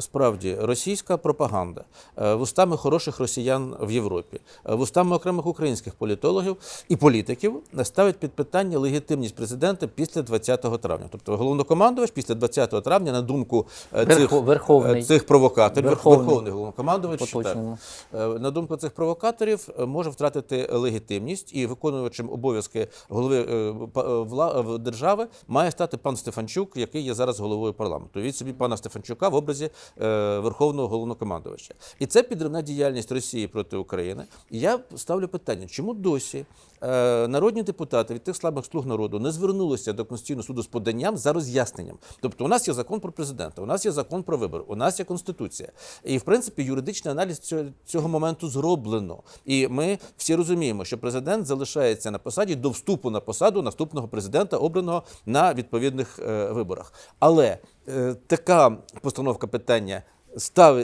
справді російська пропаганда е, вустами хороших росіян в Європі, е, вустами окремих українських політологів і політиків ставить під питання легітимність президента після 20 травня. Тобто головнокомандувач після 20 травня, на думку е, цих, Верхо- Верховний. цих провокаторів, Верховний. верховний головнокомандувач, так, на думку цих провокаторів, може втратити легітимність і виконувачем обов'язки голови держави має стати пан Стефанчук, який є зараз головою парламенту. Від собі пана Стефанчука в образі верховного головнокомандувача. І це підривна діяльність Росії проти України. І я ставлю питання, чому досі е, народні депутати від тих слабих слуг народу не звернулися до Конституційного суду з поданням за роз'ясненням. Тобто, у нас є закон про президента, у нас є закон про вибори, у нас є конституція. І в принципі юридичний аналіз цього, моменту зроблено. І ми всі розуміємо, що президент залишається на посаді до вступу на посаду наступного президента, обраного на відповідних е, виборах. Але е, така постановка питання.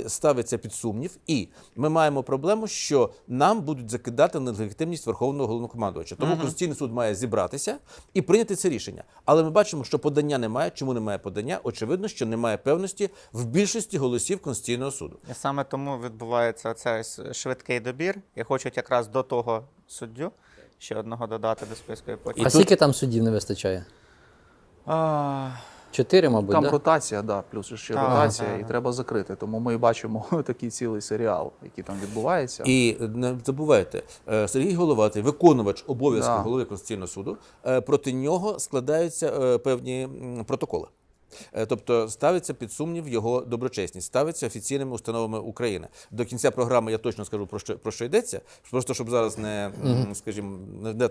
Ставиться під сумнів, і ми маємо проблему, що нам будуть закидати на легітимність Верховного головнокомандувача. Тому Конституційний суд має зібратися і прийняти це рішення. Але ми бачимо, що подання немає. Чому немає подання? Очевидно, що немає певності в більшості голосів Конституційного суду. І саме тому відбувається цей швидкий добір, і хочуть якраз до того суддю ще одного додати до списку. І потім. А скільки там суддів не вистачає? А, Чотири, мабуть, Там да? ротація, да, плюс ще а, ротація, а, і а, треба закрити. Тому ми бачимо такий цілий серіал, який там відбувається. І не забувайте, е, Сергій Головатий, виконувач обов'язків Да. голови Конституційного суду, е, проти нього складаються е, певні протоколи. Е, Тобто ставиться під сумнів його доброчесність, ставиться офіційними установами України. До кінця програми я точно скажу про що про що йдеться, просто щоб зараз не скажімо,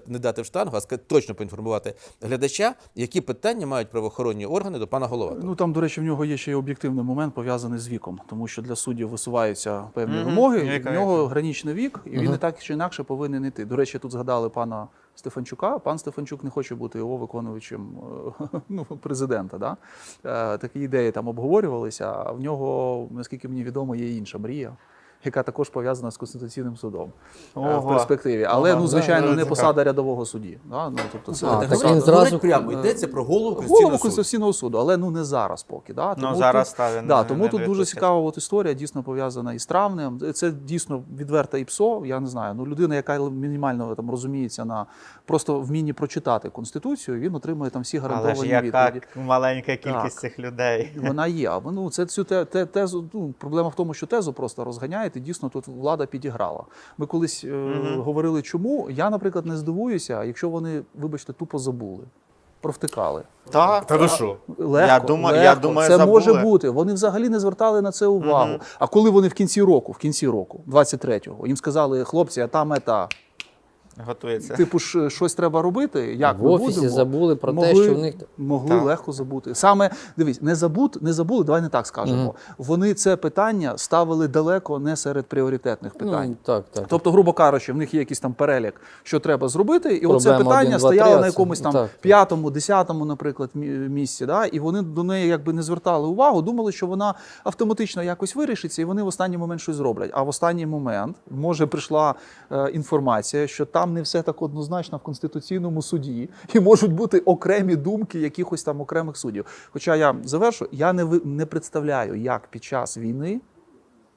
не, дати в штангу, а ска- точно поінформувати глядача, які питання мають правоохоронні органи до пана Головатого. Ну там, до речі, в нього є ще й об'єктивний момент пов'язаний з віком, тому що для суддів висуваються певні Мгм. вимоги. і Віка, в нього гранічний вік, і він і так чи інакше повинен йти. До речі, тут згадали пана Стефанчука. Пан Стефанчук не хоче бути його виконувачем е, ну, президента. Да? Е, Такі ідеї там обговорювалися. А в нього, наскільки мені відомо, є інша мрія. Яка також пов'язана з конституційним судом е, в перспективі, але Ого, ну звичайно не цікаво. посада рядового судді. Да? Ну тобто це А, так він зразу- прямо йдеться про голову голову Конституційного суду. Конституційного суду, але ну не зараз поки. Да? Ну, зараз та, він да, не- тому не тут дуже цікава от історія, дійсно пов'язана із травнем. Це дійсно відверта ІПСО. Я не знаю. Ну людина, яка мінімально там розуміється на просто вмінні прочитати конституцію, він отримує там всі але ж гарантовані яка відповіді. маленька кількість Так. цих людей. Вона є. А ну це цю те, те, тезу. Ну проблема в тому, що тезу просто розганяють, і дійсно тут влада підіграла. Ми колись е, говорили, чому я, наприклад, не здивуюся, якщо вони, вибачте, тупо забули, провтикали. Та, Та ви що? Легко, Я думаю- легко. я думаю, це забули. може бути. Вони взагалі не звертали на це увагу. А коли вони в кінці року, в кінці року, 23-го, їм сказали, хлопці, а там ета, готується. типу ж щось треба робити. Як В ми офісі будемо? забули про те, що в них- могли Так. легко забути. Саме дивись, не забут, не забули. Давай не так скажемо. Вони це питання ставили далеко не серед пріоритетних питань. Ну, так, так. Тобто, грубо кажучи, в них є якийсь там перелік, що треба зробити, і Проблема оце питання один, два, стояло три, на якомусь там так, п'ятому, десятому, наприклад, мі- місці. Да? І вони до неї якби не звертали увагу, думали, що вона автоматично якось вирішиться, і вони в останній момент щось зроблять. А в останній момент може прийшла е, інформація, що там не все так однозначно в конституційному суді, і можуть бути окремі думки якихось там окремих суддів. Хоча я завершу, я не ви- не представляю, як під час війни.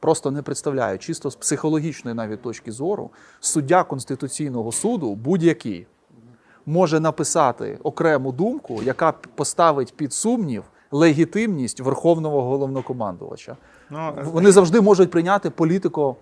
Просто не представляю, чисто з психологічної навіть точки зору, суддя Конституційного суду будь-який може написати окрему думку, яка поставить під сумнів легітимність верховного головнокомандувача. Ну, Вони завжди можуть прийняти політико.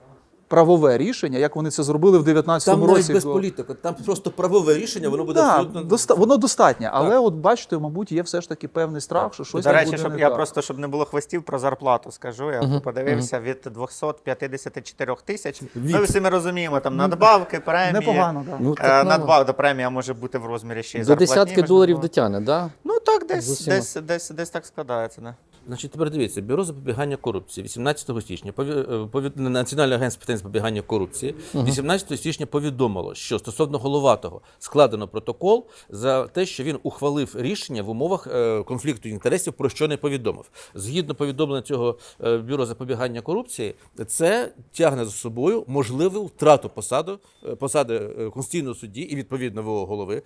Правове рішення, як вони це зробили в 19-му Там навіть році. без політики, там просто правове рішення, воно буде Да, абсолютно доста... воно достатнє, але от бачите, мабуть, є все ж таки певний страх, що щось До речі, буде щоб не я так. просто щоб не було хвостів про зарплату, скажу. Я подивився від 254 тисяч. Ну, всі ми розуміємо, там надбавки, премії. непогано, да. Ну, Е, так, ну, Надбавка премія може бути в розмірі ще й До зарплатні, десятки доларів дотягне, да? Ну так, десь, десь, десь, десь так складається. Да. Значить, тепер дивіться, бюро запобігання корупції 18 січня пові- е, повід... Національне агентство питань запобігання корупції 18 січня повідомило, що стосовно головатого складено протокол за те, що він ухвалив рішення в умовах е, конфлікту інтересів, про що не повідомив. Згідно повідомлення цього е, бюро запобігання корупції, це тягне за собою можливу втрату посаду посади конституційного судді і відповідного голови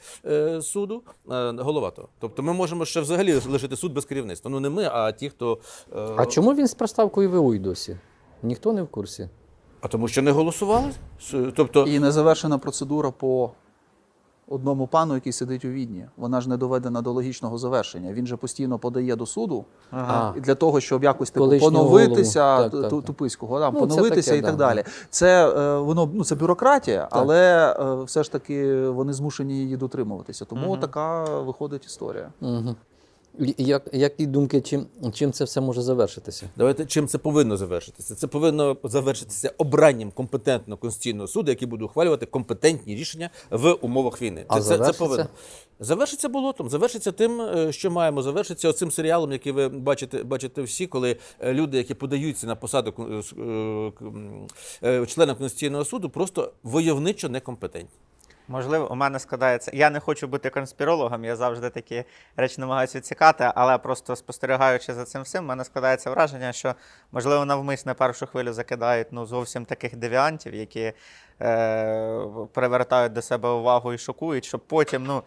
суду головатого. Тобто, ми можемо ще взагалі лишити суд без керівництва. Ну не ми, а ті, хто е, А чому він з проставкою ВУ й досі? Ніхто не в курсі. а тому, що не голосували. Тобто І не завершена процедура по одному пану, який сидить у Відні. Вона ж не доведена до логічного завершення. Він же постійно подає до суду А. і для того, щоб якось типу, поновитися. Так, так, ту- так. туписького, Ну, поновитися таке, і так да. далі. Це е, воно ну це бюрократія, але е, все ж таки вони змушені її дотримуватися. Тому така виходить історія. Угу. Як, які думки, чим, чим це все може завершитися? Давайте чим це повинно завершитися? Це повинно завершитися обранням компетентного конституційного суду, який буде ухвалювати компетентні рішення в умовах війни. А Це, це, це повинно завершиться болотом. Завершиться тим, е, що маємо. Завершиться оцим серіалом, який ви бачите, бачите всі, коли е, люди, які подаються на посаду е, члена конституційного суду, просто войовничо некомпетентні. Можливо, у мене складається. Я не хочу бути конспірологом, я завжди такі речі намагаюся відсікати, але просто спостерігаючи за цим всім, у мене складається враження, що можливо навмисне першу хвилю закидають ну зовсім таких девіантів, які е, привертають до себе увагу і шокують, щоб потім, ну.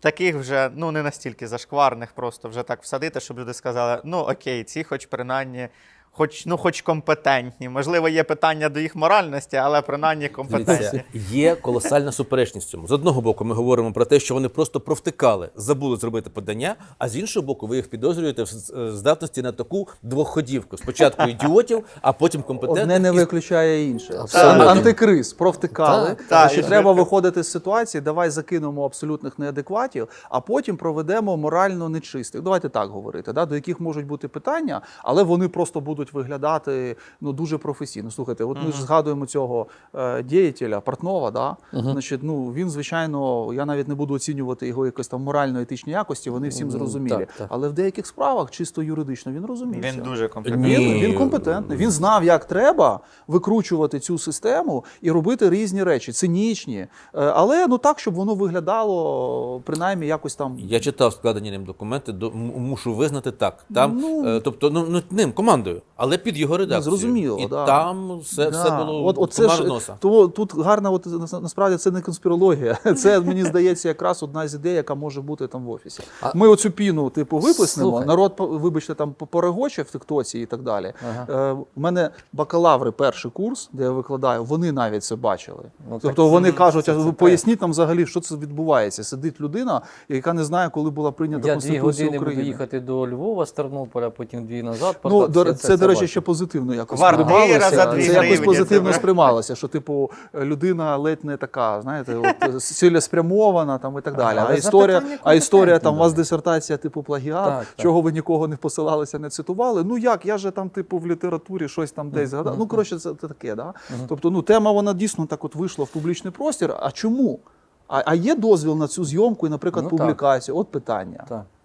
Таких вже ну не настільки зашкварних, просто вже так всадити, щоб люди сказали: ну окей, ці, хоч принаймні, хоч ну, хоч компетентні. Можливо, є питання до їх моральності, але принаймні компетентні. Дивіться, є колосальна суперечність в цьому. З одного боку, ми говоримо про те, що вони просто провтикали, забули зробити подання. А з іншого боку, ви їх підозрюєте в здатності на таку двохходівку. Спочатку ідіотів, а потім компетентних. Одне не виключає інше. Абсолютно. Антикриз, провтикали. Так, так. Значить, І треба виходити з ситуації, давай закинемо абсолютних неадекватів, а потім проведемо морально нечистих. Давайте так говорити, да, до яких можуть бути питання, але вони просто будуть виглядати ну, дуже професійно. Слухайте, от ми ж згадуємо цього е, діятеля, Портнова, да? Значить, ну, він, звичайно, я навіть не буду оцінювати його якось там морально-етичні якості, вони всім зрозумілі. так, так. Але в деяких справах, чисто юридично, він розуміється. Він дуже компетентний. Він, він компетентний. Він знав, як треба викручувати цю систему і робити різні речі, цинічні, е, але ну так, щоб воно виглядало принаймні якось там. Я читав складені ним документи, до, м- мушу визнати так. Там, Ну, е, тобто, ну, ну ним командою, але під його редакцією. зрозуміло, І да. там все, все було от, от це ж, носа. тому тут гарна, от насправді це не конспірологія. Це мені здається якраз одна з ідей, яка може бути там в офісі. А- Ми оцю піну, типу, виплеснемо. Слухай. Народ, вибачте, там порегоче в тиктоці і так далі. Ага. Е, у мене бакалаври, перший курс, де я викладаю, вони навіть це бачили. Ну, тобто вони це- кажуть, це- це поясніть нам взагалі, що це відбувається. Сидить людина, яка не знає, коли була прийнята Я дві Конституція години України. буду їхати до Львова з Тернополя, потім дві назад. Ну, все це, до речі, ще позитивно якось сприймалося. Це якось позитивно сприймалося, що, типу, людина ледь не така, знаєте, от, цілеспрямована там і так далі. А історія, а історія там, у вас дисертація, типу, плагіат, чого ви нікого не посилалися, не цитували. Ну як, я же там, типу, в літературі щось там десь згадав. Ну, коротше, це, таке, да? Тобто, ну, тема, вона дійсно так от вийшла в публічний простір. А чому? А, а є дозвіл на цю зйомку і, наприклад, Ну, публікацію? От питання. Так.